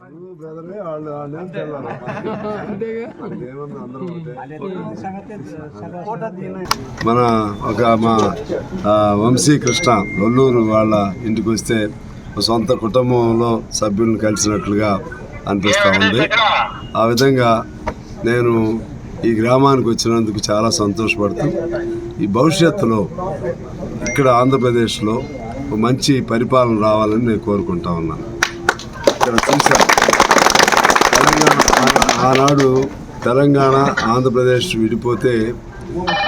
నువ్వు బ్రదరే వాళ్ళు వాళ్ళేం. మన ఒక మా వంశీ కృష్ణ ఒల్లూరు వాళ్ళ ఇంటికి వస్తే సొంత కుటుంబంలో సభ్యులను కలిసినట్లుగా అనిపిస్తూ ఉంది. ఆ విధంగా నేను ఈ గ్రామానికి వచ్చినందుకు చాలా సంతోషపడుతూ ఈ భవిష్యత్తులో ఇక్కడ ఆంధ్రప్రదేశ్లో ఒక మంచి పరిపాలన రావాలని నేను కోరుకుంటా ఉన్నాను. ఇక్కడ చూశాను తెలంగాణ ఆనాడు తెలంగాణ ఆంధ్రప్రదేశ్ విడిపోతే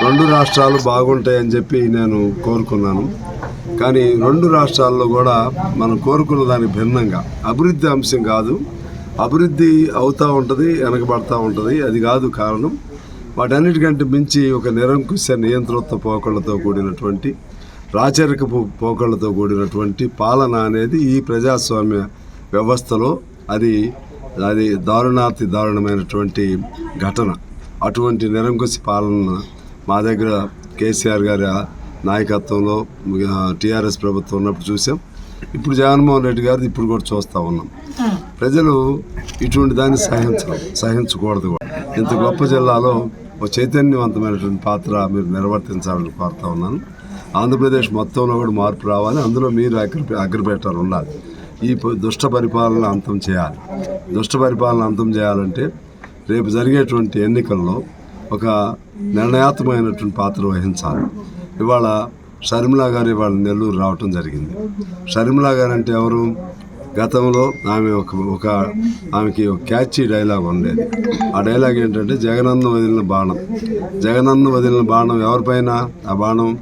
రెండు రాష్ట్రాలు బాగుంటాయని చెప్పి నేను కోరుకున్నాను. కానీ రెండు రాష్ట్రాల్లో కూడా మనం కోరుకున్న దానికి భిన్నంగా అభివృద్ధి అంశం కాదు. అభివృద్ధి అవుతూ ఉంటుంది వెనకబడతా ఉంటుంది అది కాదు కారణం. వాటన్నిటికంటే మించి ఒక నిరంకుశ నియంత్రణతో పోకళ్ళతో కూడినటువంటి రాచరికపు పోకళ్ళతో కూడినటువంటి పాలన అనేది ఈ ప్రజాస్వామ్య వ్యవస్థలో అది అది దారుణాతి దారుణమైనటువంటి ఘటన. అటువంటి నిరంకుశ పాలన మా దగ్గర కేసీఆర్ గారి నాయకత్వంలో టీఆర్ఎస్ ప్రభుత్వం ఉన్నప్పుడు చూసాం. ఇప్పుడు జగన్మోహన్ రెడ్డి గారిది ఇప్పుడు కూడా చూస్తూ ఉన్నాం. ప్రజలు ఇటువంటి దాన్ని సహించడం సహించకూడదు కూడా. ఇంత గొప్ప జిల్లాలో ఒక చైతన్యవంతమైనటువంటి పాత్ర మీరు నిర్వర్తించాలని కోరుతా ఉన్నాను. ఆంధ్రప్రదేశ్ మొత్తంలో కూడా మార్పు రావాలి. అందులో మీరు అగ్ర అగ్రపేటాలు ఉండాలి. ఈ దుష్ట పరిపాలన అంతం చేయాలి. దుష్ట పరిపాలన అంతం చేయాలంటే రేపు జరిగేటువంటి ఎన్నికల్లో ఒక నిర్ణయాత్మకమైనటువంటి పాత్ర వహించాలి. ఇవాళ షర్మిలా గారు ఇవాళ నెల్లూరు రావటం జరిగింది. షర్మిలా గారు అంటే ఎవరు? గతంలో ఆమె ఒక ఒక ఆమెకి ఒక క్యాచీ డైలాగ్ ఉండేది. ఆ డైలాగ్ ఏంటంటే జగనన్న వదిలిన బాణం. జగనన్న వదిలిన బాణం ఎవరిపైన? ఆ బాణం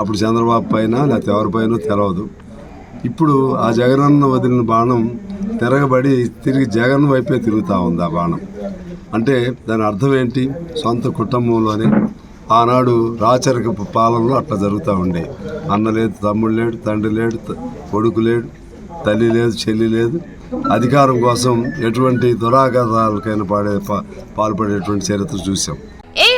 అప్పుడు చంద్రబాబు పైన లేకపోతే ఎవరిపైన తెలవదు. ఇప్పుడు ఆ జగనన్న వదిలిన బాణం తిరగబడి తిరిగి జగన్ వైపే తిరుగుతూ ఉంది ఆ బాణం. అంటే దాని అర్థం ఏంటి? సొంత కుటుంబంలోనే ఆనాడు రాచరిక పాలనలో అట్లా జరుగుతూ ఉండే. అన్న లేదు తమ్ముడు లేడు తండ్రి లేడు కొడుకు లేడు తల్లి లేదు చెల్లి లేదు. అధికారం కోసం ఎటువంటి దురాఘాతాలకైనా పాడే పాల్పడేటువంటి చరిత్ర చూసాం.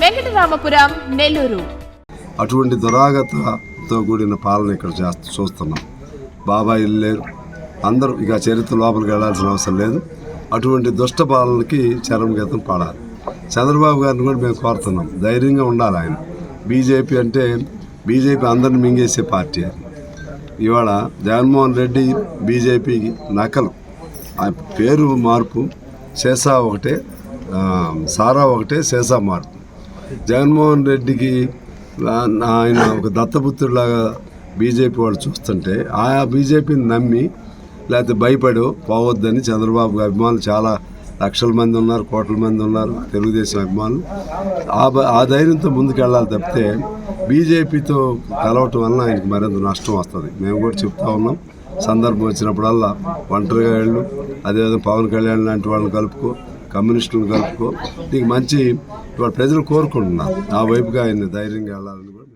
వెంకటరామపురం నెల్లూరు. అటువంటి దురాగతతో కూడిన పాలన ఇక్కడ చేస్తూ చూస్తున్నాం. బాబాయిలు లేరు. అందరూ ఇక చరిత్ర లోపలికి వెళ్ళాల్సిన అవసరం లేదు. అటువంటి దుష్ట పాలనకి చరమగీతం పాడాలి. చంద్రబాబు గారిని కూడా మేము కోరుతున్నాం. ధైర్యంగా ఉండాలి ఆయన. బీజేపీ అంటే బీజేపీ అందరిని మింగేసే పార్టీ అది. ఇవాళ జగన్మోహన్ రెడ్డి బీజేపీకి నకలు. ఆ పేరు మార్పు శేషా ఒకటే సారా ఒకటే శేషా మార్పు. జగన్మోహన్ రెడ్డికి ఆయన ఒక దత్తపుత్రులాగా బీజేపీ వాళ్ళు చూస్తుంటే ఆయా బీజేపీని నమ్మి లేకపోతే భయపడో పోవద్దని చంద్రబాబు అభిమానులు చాలా లక్షల మంది ఉన్నారు కోట్ల మంది ఉన్నారు తెలుగుదేశం అభిమానులు. ఆ ఆ ధైర్యంతో ముందుకెళ్ళాలి తప్పితే బీజేపీతో కలవటం వలన ఆయనకి మరింత నష్టం వస్తుంది. మేము కూడా చెప్తా ఉన్నాం. సందర్భం వచ్చినప్పుడల్లా ఒంటరిగా వెళ్ళు. అదేవిధంగా పవన్ కళ్యాణ్ లాంటి వాళ్ళని కలుపుకో. కమ్యూనిస్టులు కలుపుకో. నీకు మంచి ఇవాళ ప్రజలు కోరుకుంటున్నారు. ఆ వైపుగా ఆయన ధైర్యంగా వెళ్ళాలని కూడా